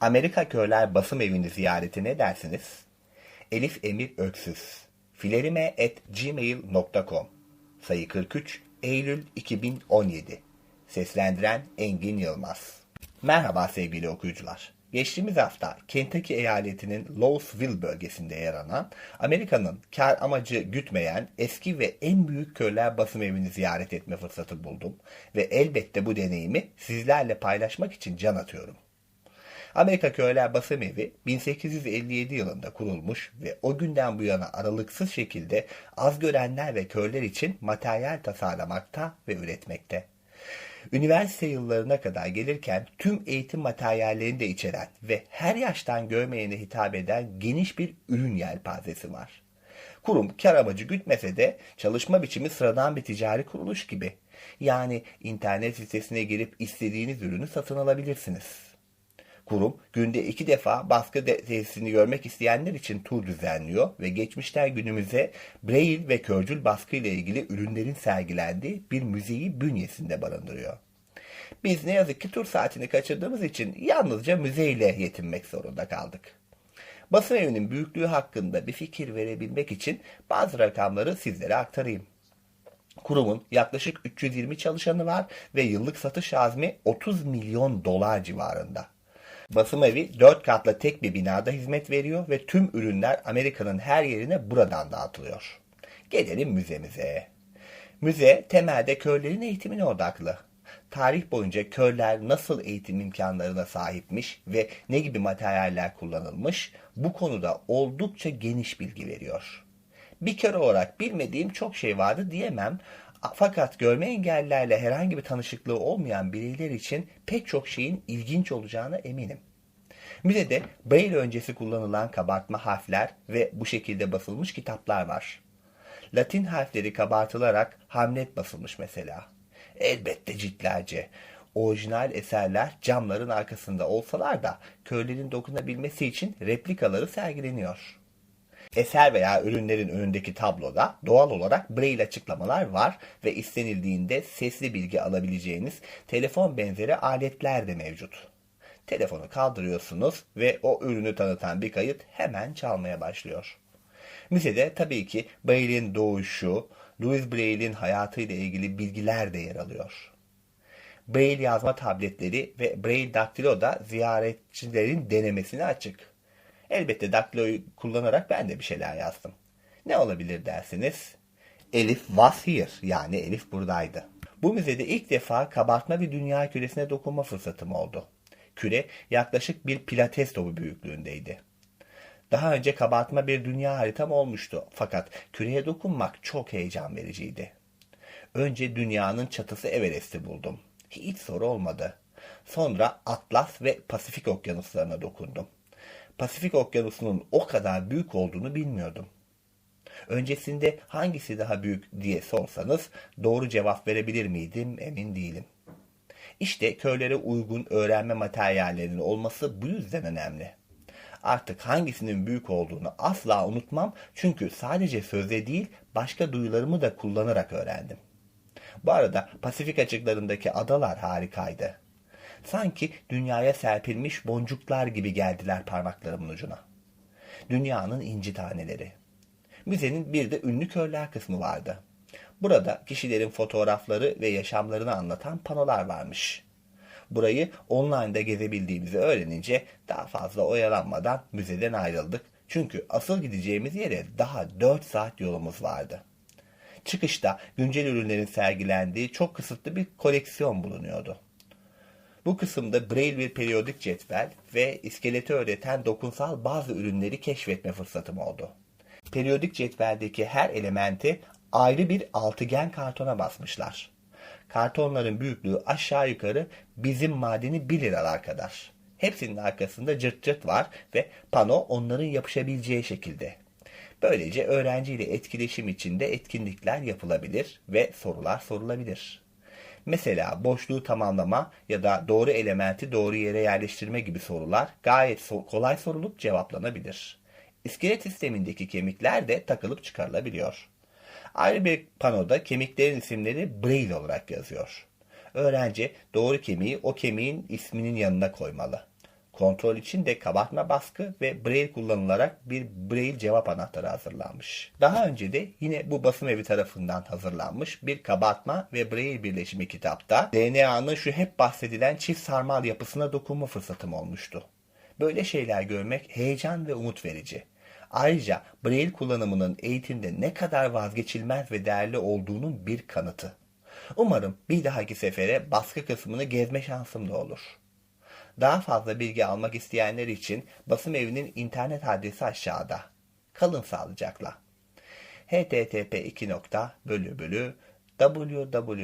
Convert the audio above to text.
Amerika Körler Basım Evini ziyareti ne dersiniz? Elif Emir Öksüz filerime.gmail.com Sayı 43 Eylül 2017 Seslendiren Engin Yılmaz Merhaba sevgili okuyucular. Geçtiğimiz hafta Kentucky eyaletinin Louisville bölgesinde yer alan Amerika'nın kar amacı gütmeyen eski ve en büyük körler basım evini ziyaret etme fırsatı buldum ve elbette bu deneyimi sizlerle paylaşmak için can atıyorum. Amerika Köyler Basım Evi 1857 yılında kurulmuş ve o günden bu yana aralıksız şekilde az görenler ve körler için materyal tasarlamakta ve üretmekte. Üniversite yıllarına kadar gelirken tüm eğitim materyallerini de içeren ve her yaştan görmeyene hitap eden geniş bir ürün yelpazesi var. Kurum kar amacı gütmese de çalışma biçimi sıradan bir ticari kuruluş gibi. Yani internet sitesine girip istediğiniz ürünü satın alabilirsiniz. Kurum günde iki defa baskı tesisini görmek isteyenler için tur düzenliyor ve geçmişten günümüze Braille ve körcül baskı ile ilgili ürünlerin sergilendiği bir müzeyi bünyesinde barındırıyor. Biz ne yazık ki tur saatini kaçırdığımız için yalnızca müzeyle yetinmek zorunda kaldık. Basın evinin büyüklüğü hakkında bir fikir verebilmek için bazı rakamları sizlere aktarayım. Kurumun yaklaşık 320 çalışanı var ve yıllık satış azmi 30 milyon dolar civarında. Basım evi 4 katlı tek bir binada hizmet veriyor ve tüm ürünler Amerika'nın her yerine buradan dağıtılıyor. Gelelim müzemize. Müze temelde körlerin eğitimine odaklı. Tarih boyunca körler nasıl eğitim imkanlarına sahipmiş ve ne gibi materyaller kullanılmış bu konuda oldukça geniş bilgi veriyor. Bir kör olarak bilmediğim çok şey vardı diyemem fakat görme engellilerle herhangi bir tanışıklığı olmayan bireyler için pek çok şeyin ilginç olacağına eminim. Müzede Braille öncesi kullanılan kabartma harfler ve bu şekilde basılmış kitaplar var. Latin harfleri kabartılarak Hamlet basılmış mesela. Elbette ciltlerce. Orijinal eserler camların arkasında olsalar da körlerin dokunabilmesi için replikaları sergileniyor. Eser veya ürünlerin önündeki tabloda doğal olarak braille açıklamalar var ve istenildiğinde sesli bilgi alabileceğiniz telefon benzeri aletler de mevcut. Telefonu kaldırıyorsunuz ve o ürünü tanıtan bir kayıt hemen çalmaya başlıyor. Müzede tabii ki Braille'in doğuşu, Louis Braille'in hayatıyla ilgili bilgiler de yer alıyor. Braille yazma tabletleri ve Braille Daktilo da ziyaretçilerin denemesine açık. Elbette daktiloyu kullanarak ben de bir şeyler yazdım. Ne olabilir dersiniz? Elif was here yani Elif buradaydı. Bu müzede ilk defa kabartma bir dünya küresine dokunma fırsatım oldu. Küre yaklaşık bir pilates topu büyüklüğündeydi. Daha önce kabartma bir dünya haritam olmuştu fakat küreye dokunmak çok heyecan vericiydi. Önce dünyanın çatısı Everest'i buldum. Hiç soru olmadı. Sonra Atlas ve Pasifik okyanuslarına dokundum. Pasifik Okyanusu'nun o kadar büyük olduğunu bilmiyordum. Öncesinde hangisi daha büyük diye sorsanız doğru cevap verebilir miydim emin değilim. İşte köylere uygun öğrenme materyallerinin olması bu yüzden önemli. Artık hangisinin büyük olduğunu asla unutmam çünkü sadece sözde değil başka duyularımı da kullanarak öğrendim. Bu arada Pasifik açıklarındaki adalar harikaydı. Sanki dünyaya serpilmiş boncuklar gibi geldiler parmaklarımın ucuna. Dünyanın inci taneleri. Müzenin bir de ünlü körler kısmı vardı. Burada kişilerin fotoğrafları ve yaşamlarını anlatan panolar varmış. Burayı online'da gezebildiğimizi öğrenince daha fazla oyalanmadan müzeden ayrıldık. Çünkü asıl gideceğimiz yere daha 4 saat yolumuz vardı. Çıkışta güncel ürünlerin sergilendiği çok kısıtlı bir koleksiyon bulunuyordu. Bu kısımda Braille bir periyodik cetvel ve iskeleti öğreten dokunsal bazı ürünleri keşfetme fırsatım oldu. Periyodik cetveldeki her elementi ayrı bir altıgen kartona basmışlar. Kartonların büyüklüğü aşağı yukarı bizim madeni 1 liralar kadar. Hepsinin arkasında cırt cırt var ve pano onların yapışabileceği şekilde. Böylece öğrenciyle etkileşim içinde etkinlikler yapılabilir ve sorular sorulabilir. Mesela boşluğu tamamlama ya da doğru elementi doğru yere yerleştirme gibi sorular gayet kolay sorulup cevaplanabilir. İskelet sistemindeki kemikler de takılıp çıkarılabiliyor. Ayrı bir panoda kemiklerin isimleri Braille olarak yazıyor. Öğrenci doğru kemiği o kemiğin isminin yanına koymalı. Kontrol için de kabartma baskı ve braille kullanılarak bir braille cevap anahtarı hazırlanmış. Daha önce de yine bu basım evi tarafından hazırlanmış bir kabartma ve braille birleşimi kitapta DNA'nın şu hep bahsedilen çift sarmal yapısına dokunma fırsatım olmuştu. Böyle şeyler görmek heyecan ve umut verici. Ayrıca braille kullanımının eğitimde ne kadar vazgeçilmez ve değerli olduğunun bir kanıtı. Umarım bir dahaki sefere baskı kısmını gezme şansım da olur. Daha fazla bilgi almak isteyenler için basım evinin internet adresi aşağıda. Kalın sağlıcakla. http www.aph.org